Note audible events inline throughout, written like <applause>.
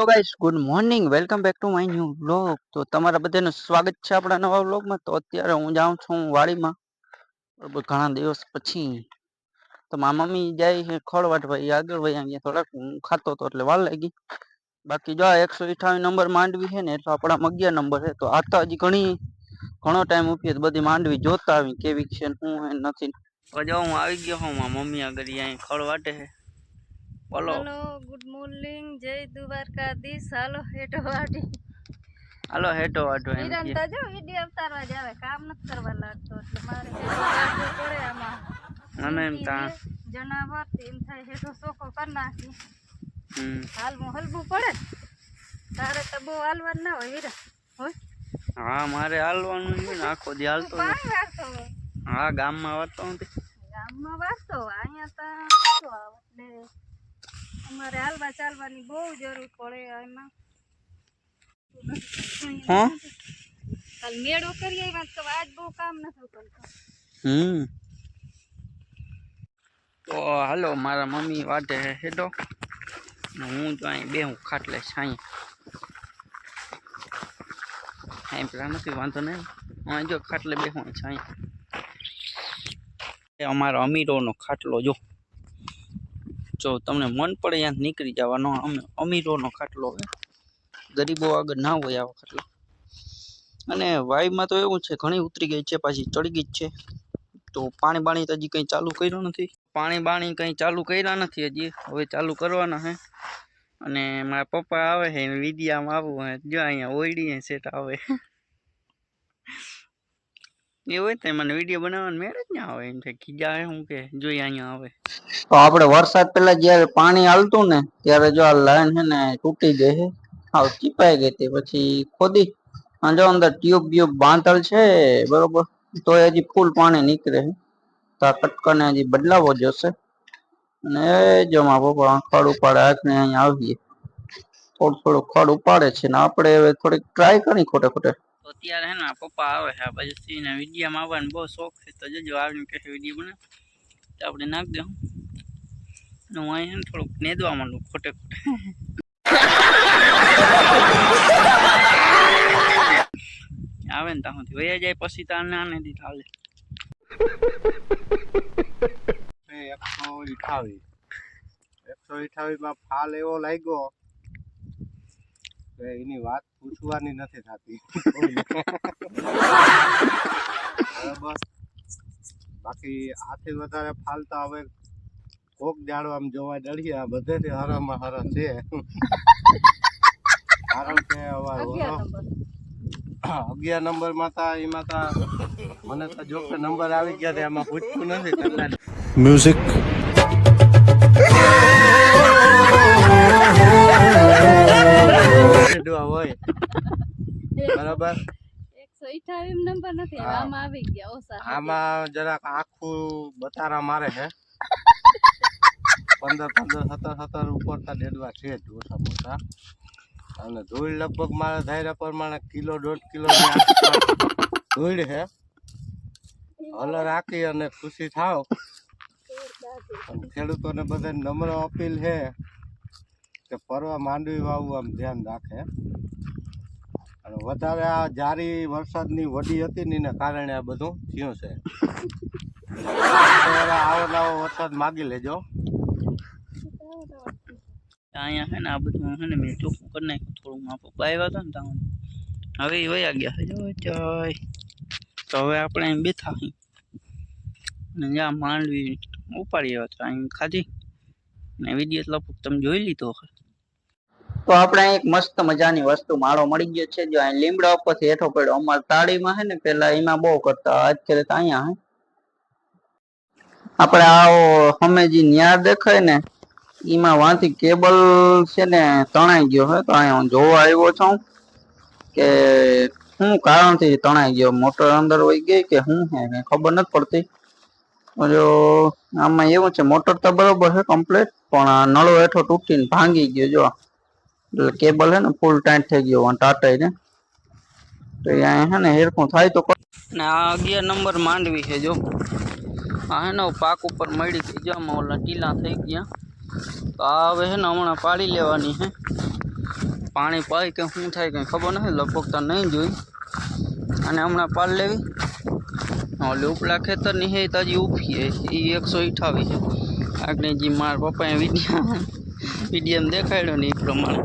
Hello guys good morning welcome back to my new vlog તો તમારા બધાનું સ્વાગત છે આપણા નવા વ્લોગમાં તો અત્યારે હું જાઉં છું વાડીમાં. બરોબર, ઘણા દિવસ પછી. તો મારા મમ્મી જાય છે ખોળવાટ ભાઈ આગળ ભાઈ અહીંયા થોડાક હું ખાતો હતો એટલે વાર લાગી. બાકી જો એકસો અઠાવીસ નંબર માંડવી છે ને એટલે આપણા અગિયાર નંબર છે. તો આ તો હજી ઘણી, ઘણો ટાઈમ ઉપી તો બધી માંડવી જોતા આવી. કેવી છે ને, શું હે ને, નથી. તો જો હું આવી ગયો હું મારા મમ્મી આગળ અહીંયા ખોળવાટે છે. બોલો. હેલો ગુડ મોર્નિંગ જય દ્વારકાધીશ. હાલો હેઠો વાટી હાલો હેઠો વાટો એમ. નિરંતર જો વીડિયો અવતારવા જ આવે કામ નથી કરવા લાગતો એટલે મારે પડે આમાં. મને એમ તા. જનાવર એમ થાય હેઠો ચોખ્ખો કરી નાખી. હમ. હાલવું હલવું પડે તારે તો બહુ હાલવાનું ના હોય વીરા. હોય? હા મારે હાલવાનું છે ને આખો દી હાલતો હા ગામમાં વાતો નથી. ગામમાં વાતો હોય અહીંયા તો અમારે હાલવા ચાલવાની બહુ જરૂર પડે એમાં. હા? કાલ મેળો કરીએ આવ્યા તો આજ બહુ કામ નથી કરતો. હમ. તો હાલો મારા મમ્મી વાટે હેડો. હું તો અહીં બે હું ખાટલે છાઈ અહીં પેલા નથી વાંધો નહીં. હું અહીં જો ખાટલે બે હું છાઈ એ અમારો અમીરોનો ખાટલો જો. જો તમને મન પડે ત્યાં નીકળી જવાનો, અમે અમીરોનો ખાટલો હવે ગરીબો આગળ ના હોય આવો ખાટલો. અને વાઈમાં તો એવું છે, ઘણી ઉતરી ગઈ છે, પાછી ચડી ગઈ છે. તો પાણી બાણી તો હજી કંઈ ચાલુ કર્યું નથી. પાણી બાણી કંઈ ચાલુ કર્યા નથી હજી, હવે ચાલુ કરવાના હે. અને મારા પપ્પા આવે છે વિદ્યામાં આવવું જો અહીંયા ઓયડી સેટ આવે. એ હોય તો મને વીડિયો બનાવવાનો મેળ જ ના આવે એમ છે. ખીજા આવે હું કે જોઈએ અહીંયા આવે. તો આપણે વરસાદ પહેલા જ્યારે પાણી હાલતું ને, ત્યારે જો આ લાઈન છે ને તૂટી ગઈ છે, હાવ ચીપાઈ ગઈ હતી. પછી ખોદી, અને જો અંદર ટ્યુબ બ્યુબ બાંધલ છે, બરોબર તો હજી ફૂલ પાણી નીકળે છે. તો આ કટકાને હજી બદલાવો જોશે. અને જો માં પપ્પા ખડ ઉપાડે, હાથને અહીંયા આવીએ. થોડું થોડું ખડ ઉપાડે છે ને આપણે હવે થોડીક ટ્રાય કરી ખોટે ખોટે. તો અત્યારે હે ને પપ્પા આવે છે. આ બાજુ ને વિડીયામાં આવવાનો બહુ શોખ છે. તો જજો આવીને કહે વીડિયો બને તો આપણે નાખી દઉં. હું અહીં ને થોડુંક નેદવા માંડું ખોટે ખોટે. આવે ને ત્યાંથી વયા જાય, પછી તાને આને દી હાલે એકસો અઠાવીસ. એકસો અઠાવીસમાં ફાલ એવો લાગ્યો. કે એની વાત પૂછવાની નથી થતી. બસ. બાકી આથી વધારે ફાલતા હવે કોક જાડો આમ જોવા જડીએ આ બધેથી હરામાં હરા છે. કારણ કે હવે અગિયાર નંબર. માં તા એમાં તા મને તો જો કે નંબર આવી ગયા છે એમાં પૂછતું નથી તમને. Music હોય. <laughs> બરાબર. આમાં જરાક આખું બતારા મારે છે પંદર પંદર સત્તર સત્તર ઉપરતા ડેડવા છે ઓછા મોટા. અને ધૂળ લગભગ મારા ધાર્યા પ્રમાણે કિલો દોઢ કિલો ધૂળ છે હલર રાખી અને ખુશી થાવ. ખેડૂતોને બધાને નમ્ર અપીલ છે કે પરવા માંડવી વાવવું આમ ધ્યાન રાખે. અને વધારે આ જારી વરસાદની વડી હતી ને એના કારણે આ બધું થયું છે. આવો લાવો વરસાદ માગી લેજો. અહીંયા છે ને આ બધું છે ને મેં ચોખ્ખું કરી નાખ્યું, થોડું મારા પપ્પા આવ્યા હતા ને ત્યાં હવે એ વયા ગયા છે જો ચાય તો હવે આપણે અહીં બેઠા અને જ્યાં માંડવી ઉપાડી આવ્યા હતા, અહીં ખાધી. ને વીડિયો લગભગ તમે જોઈ લીધો હશે તો આપણે એક મસ્ત મજાની વસ્તુ માળો મળી ગયો છે, જો અહીં લીમડા ઉપરથી હેઠો પડ્યો. અમારે તાળીમાં છે ને પેલા એમાં બહુ કરતા અત્યારે તો અહીંયા હે. આપણે આવો હમેજી ન્યા દેખાય ને, એમાં વાંથી કેબલ છે ને તણાઈ ગયો હે. તો અહીંયા હું જોવા આવ્યો છું કે શું કારણથી તણાઈ ગયો? મોટર અંદર વહી ગઈ કે શું હે? ખબર નથી પડતી. જો આમાં એવું છે, મોટર તો બરોબર છે કમ્પ્લીટ પણ નળો હેઠો તૂટીને ભાંગી ગયો, જો એટલે કેબલ હે ને ફૂલ ટાઈટ થઈ ગયો અને ટાટાઈ ને. તો અહીંયા હે ને હેરખું થાય તો ને આ અગિયાર નંબર માંડવી છે જો. આ હે ને પાક ઉપર મળી ગઈ જો આમાં ઓલા ટીલા થઈ ગયા. તો આ હવે હે ને હમણાં પાડી લેવાની છે પાણી પાય કે શું થાય કંઈ ખબર નથી, લગભગ તો નહીં જોઈ. અને હમણાં પાલ લેવી. ઓલી ઉપલા ખેતરની હે તાજી હે. એ એકસો અઠાવીસ આગળ જે મારા પપ્પાએ વીડિયો વીડિયો દેખાડ્યો ને એ પ્રમાણે.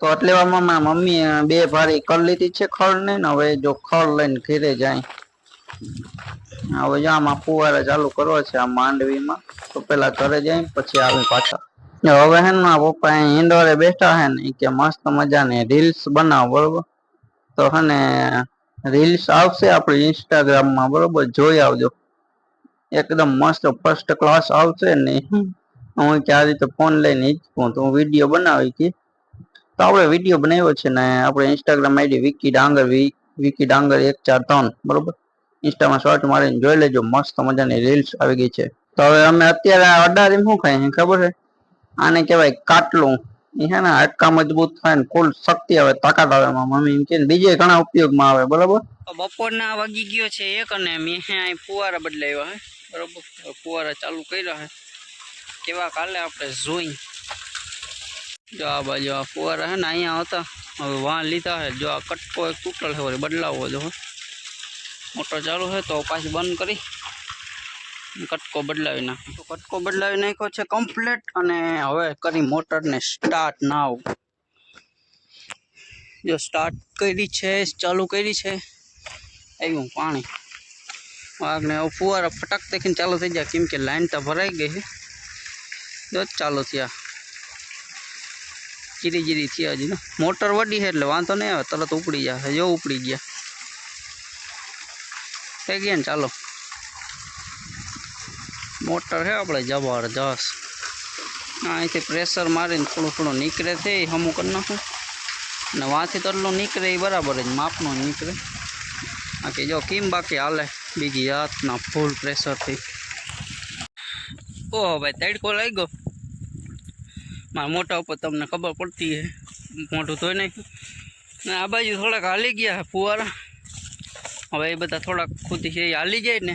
તો એટલે મારા મમ્મી બે ભારી કરી લીધી છે ખળ ને હવે જો ખળ લઈને ઘરે જાય. હવે જો આમાં ફુવારા ચાલુ કરવા છે આ માંડવીમાં, તો પેલા ઘરે જાય પછી આવે પાછા. હવે હે ને પપ્પા અહીં ઇન્ડોરે બેઠા હે ને કે મસ્ત મજાની રીલ્સ બનાવ, બરોબર? તો હે ને રીલ્સ આવશે આપણે ઇન્સ્ટાગ્રામમાં બરોબર? જોઈ આવજો. એકદમ મસ્ત ફર્સ્ટ ક્લાસ આવશે ને. હું કે આ રીતે ફોન લઈને હિંચકું તો હું વીડિયો બનાવી કે તો આપણે વીડિયો બનાવ્યો છે ને, આપણે ઇન્સ્ટાગ્રામ આઈડી વિકી ડાંગર વિકી ડાંગર એક ચાર ત્રણ, બરોબર? ઇન્સ્ટામાં શોર્ટ મારીને જોઈ લેજો, મસ્ત મજાની રીલ્સ આવી ગઈ છે. તો હવે અમે અત્યારે અડારી શું ખાઈ છીએ ખબર છે? આને કહેવાય કાટલું. એ છે ને, હાડકા મજબૂત થાય ને કુલ શક્તિ આવે, તાકાત આવે મમ્મી એમ કે બીજે ઘણા ઉપયોગમાં આવે, બરોબર? બપોરના વાગી ગયો છે એક અને મેં ફુવારા બદલાવ્યા હે, બરોબર? ફુવારા ચાલુ કર્યા હે. કેવા કાલે આપણે જોઈ? જો આ બાજુ આ ફુવારા હે ને અહીંયા હતા. હવે વાં લીધા હે. જો આ કટકો એક તૂટલ છે વળી બદલાવવો જો મોટર ચાલુ છે તો પાછી બંધ કરી. કટકો બદલાવી નાખ્યો તો કટકો બદલાવી નાખ્યો છે કમ્પ્લીટ અને હવે કરી મોટરને સ્ટાર્ટ નાવ જો સ્ટાર્ટ કરી છે, ચાલુ કરી છે. આવ્યું પાણી. આગને હવે ફુવારા ફટાક દેખીને ચાલુ થઈ જાય. કેમ કે લાઈન તો ભરાઈ ગઈ છે. જો ચાલો થયા જીરી જીરી થયા હજી ને. મોટર વડી છે એટલે વાંધો નહીં આવે, તરત ઉપડી જાય. જો ઉપડી ગયા. થઈ ગયા ને ચાલો. મોટર છે આપણે જબરજસ્ત. અહીંથી પ્રેશર મારીને થોડું થોડું નીકળે એ હમું કરી નાખું. અને વાંથી તરલું નીકળે એ બરાબર જ, માપનું નીકળે. બાકી જો કેમ બાકી હાલે? બીજી હાથના ફૂલ પ્રેશરથી ઓહો ભાઈ, તડકો લાગ્યો. મારા મોટા ઉપર તમને ખબર પડતી હે. મોઢું ધોઈ નાખ્યું. ને આ બાજુ થોડાક હાલી ગયા ફુવારા. હવે એ બધા થોડાક ખુદી છે એ હાલી જાય ને.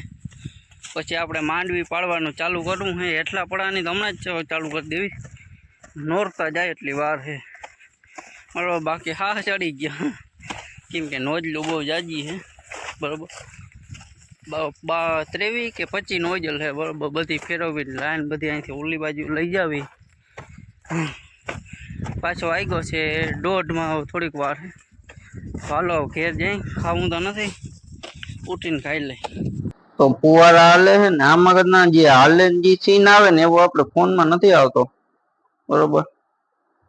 પછી આપણે માંડવી પાડવાનું ચાલુ કરવું હે. એટલા પડાની તો હમણાં જ ચાલુ કરી દેવી. નોરતા જાય એટલી વાર છે બરાબર બાકી હા ચડી ગયા. કેમ કે નોજલું બહુ જાજી છે બરાબર. ત્રેવીસ કે પચીસ નોજલ છે. બરાબર, બધી ફેરવવી, લાઈન બધી અહીંથી ઓલી બાજુ લઈ જાવી. પાછો આવ્યો છે, દોઢમાં થોડીક વાર. હાલો, ઘેર જઈ, ખાવું તો નથી. ઉઠીને ખાઈ લઈ. તો ફુવારા હાલે છે ને, આમાં મગજના જે હાલે જે સીન આવે ને, એવો આપણે ફોનમાં નથી આવતો. બરોબર?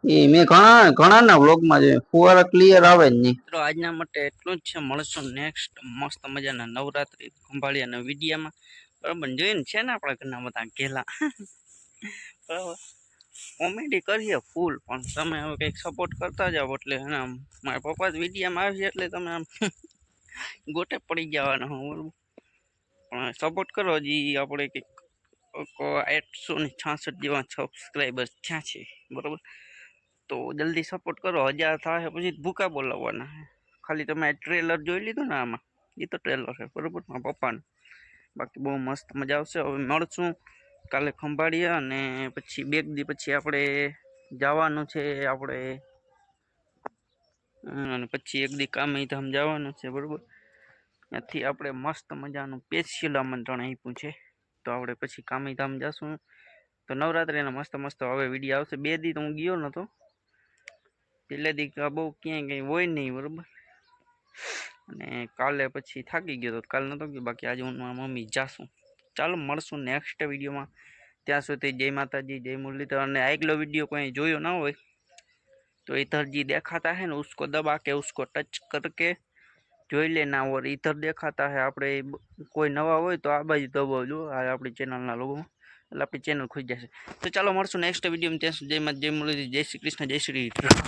એ મેં ઘણા, ઘણાના વ્લોગમાં જોયું. ફુવારા ક્લિયર આવે જ નહીં. તો આજના માટે એટલું જ છે. મળશું નેક્સ્ટ મસ્ત મજાના નવરાત્રી ખંભાળિયાના વિડીયામાં. બરાબર જોઈને છે ને આપણા ઘરના બધા ઘેલા? <laughs> બરાબર. કોમેડી કરીએ ફૂલ પણ તમે હવે કંઈક સપોર્ટ કરતા જાઓ એટલે એના મારા પપ્પા જ વિડીયામાં આવશે એટલે તમે આમ <laughs> ગોટે પડી જવાના હો, બરાબર. પણ સપોર્ટ કરો હજી આપણે કંઈક આઠસો ને છાસઠ જેવા સબસ્ક્રાઈબર્સ થયા છે, બરાબર. તો જલ્દી સપોર્ટ કરો. હજાર થાય પછી ભૂકા બોલાવવાના છે ખાલી તમે ટ્રેલર જોઈ લીધું ને આમાં? એ તો ટ્રેલર છે બરાબર? મારા પપ્પાનું. બાકી બહુ મસ્ત મજા આવશે. હવે મળશું કાલે ખંભાળીએ અને પછી બે દી પછી આપણે જવાનું છે આપણે અમ, અને પછી એક દી કામે ધામ જવાનું છે બરાબર? ત્યાંથી આપણે મસ્ત મજાનું સ્પેશિયલ આમંત્રણ આપ્યું છે. તો આપણે પછી કામે ધામ જશું. તો નવરાત્રિના મસ્ત મસ્ત હવે વીડિયો આવશે. બે દી તો હું ગયો નહોતો પેલે દી તો બહુ ક્યાંય કંઈ હોય નહીં બરાબર અને કાલે પછી થાકી ગયો તો કાલે નહોતો ગયો બાકી આજે હું ને મારા મમ્મી જાશું ચાલો મળશું નેક્સ્ટ વિડીયોમાં ત્યાં સુધી જય માતાજી જય મુરલીધર અને આગલો વિડીયો કોઈ જોયો ના હોય तो इधर जी देखाता है ना उसको दबा के उसको टच करके જોઈ લેના ઓર ઇધર દેખાતા હે આપણે બ- કોઈ નવા હોય તો આ બાજુ દબાવજો આ આપણી ચેનલના લોકો એટલે આપણી ચેનલ ખુલી જશે. તો ચાલો મળશું નેક્સ્ટ વિડીયોમાં ત્યાં સુધી. જય શ્રી કૃષ્ણ, જય શ્રી રામ.